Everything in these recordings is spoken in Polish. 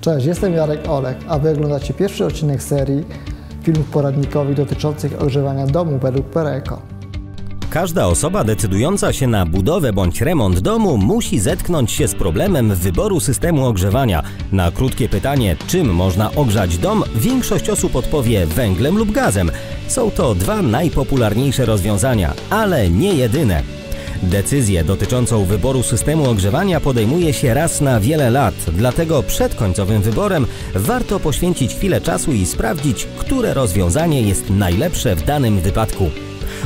Cześć, jestem Jarek Olek, a Wy oglądacie pierwszy odcinek serii filmów poradnikowych dotyczących ogrzewania domu według Pereko. Każda osoba decydująca się na budowę bądź remont domu musi zetknąć się z problemem wyboru systemu ogrzewania. Na krótkie pytanie, czym można ogrzać dom, większość osób odpowie węglem lub gazem. Są to dwa najpopularniejsze rozwiązania, ale nie jedyne. Decyzję dotyczącą wyboru systemu ogrzewania podejmuje się raz na wiele lat, dlatego przed końcowym wyborem warto poświęcić chwilę czasu i sprawdzić, które rozwiązanie jest najlepsze w danym wypadku.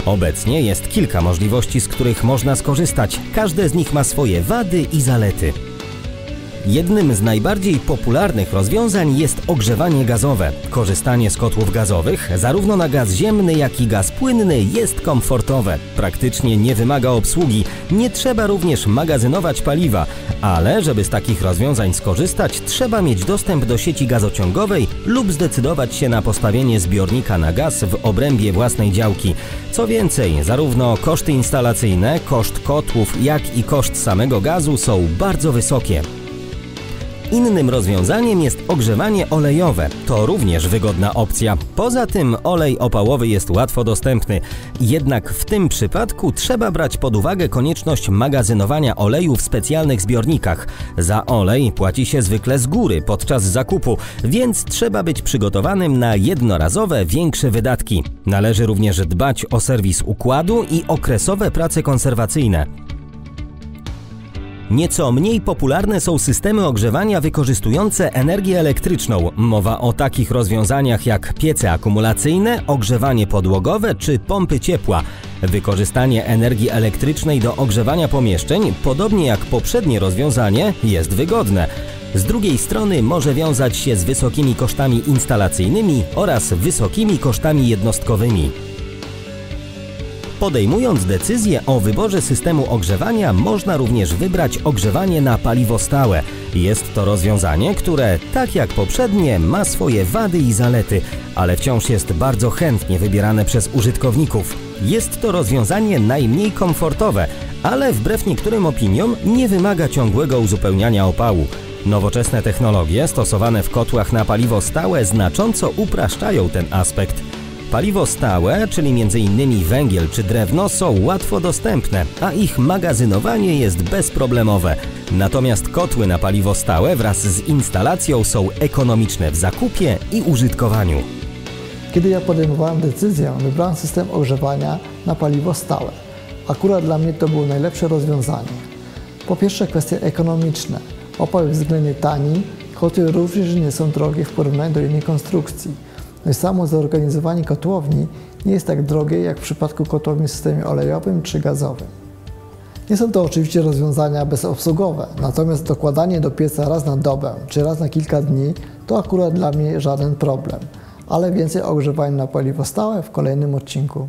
Obecnie jest kilka możliwości, z których można skorzystać. Każde z nich ma swoje wady i zalety. Jednym z najbardziej popularnych rozwiązań jest ogrzewanie gazowe. Korzystanie z kotłów gazowych, zarówno na gaz ziemny, jak i gaz płynny, jest komfortowe. Praktycznie nie wymaga obsługi, nie trzeba również magazynować paliwa, ale żeby z takich rozwiązań skorzystać, trzeba mieć dostęp do sieci gazociągowej lub zdecydować się na postawienie zbiornika na gaz w obrębie własnej działki. Co więcej, zarówno koszty instalacyjne, koszt kotłów, jak i koszt samego gazu są bardzo wysokie. Innym rozwiązaniem jest ogrzewanie olejowe. To również wygodna opcja. Poza tym olej opałowy jest łatwo dostępny. Jednak w tym przypadku trzeba brać pod uwagę konieczność magazynowania oleju w specjalnych zbiornikach. Za olej płaci się zwykle z góry podczas zakupu, więc trzeba być przygotowanym na jednorazowe, większe wydatki. Należy również dbać o serwis układu i okresowe prace konserwacyjne. Nieco mniej popularne są systemy ogrzewania wykorzystujące energię elektryczną. Mowa o takich rozwiązaniach jak piece akumulacyjne, ogrzewanie podłogowe czy pompy ciepła. Wykorzystanie energii elektrycznej do ogrzewania pomieszczeń, podobnie jak poprzednie rozwiązanie, jest wygodne. Z drugiej strony może wiązać się z wysokimi kosztami instalacyjnymi oraz wysokimi kosztami jednostkowymi. Podejmując decyzję o wyborze systemu ogrzewania, można również wybrać ogrzewanie na paliwo stałe. Jest to rozwiązanie, które, tak jak poprzednie, ma swoje wady i zalety, ale wciąż jest bardzo chętnie wybierane przez użytkowników. Jest to rozwiązanie najmniej komfortowe, ale wbrew niektórym opiniom nie wymaga ciągłego uzupełniania opału. Nowoczesne technologie stosowane w kotłach na paliwo stałe znacząco upraszczają ten aspekt. Paliwo stałe, czyli m.in. węgiel czy drewno, są łatwo dostępne, a ich magazynowanie jest bezproblemowe. Natomiast kotły na paliwo stałe wraz z instalacją są ekonomiczne w zakupie i użytkowaniu. Kiedy ja podejmowałem decyzję, wybrałem system ogrzewania na paliwo stałe. Akurat dla mnie to było najlepsze rozwiązanie. Po pierwsze kwestie ekonomiczne. Opał jest względnie tani, kotły również nie są drogie w porównaniu do innej konstrukcji. Samo zorganizowanie kotłowni nie jest tak drogie jak w przypadku kotłowni w systemie olejowym czy gazowym. Nie są to oczywiście rozwiązania bezobsługowe, natomiast dokładanie do pieca raz na dobę czy raz na kilka dni to akurat dla mnie żaden problem. Ale więcej o ogrzewaniu na paliwo stałe w kolejnym odcinku.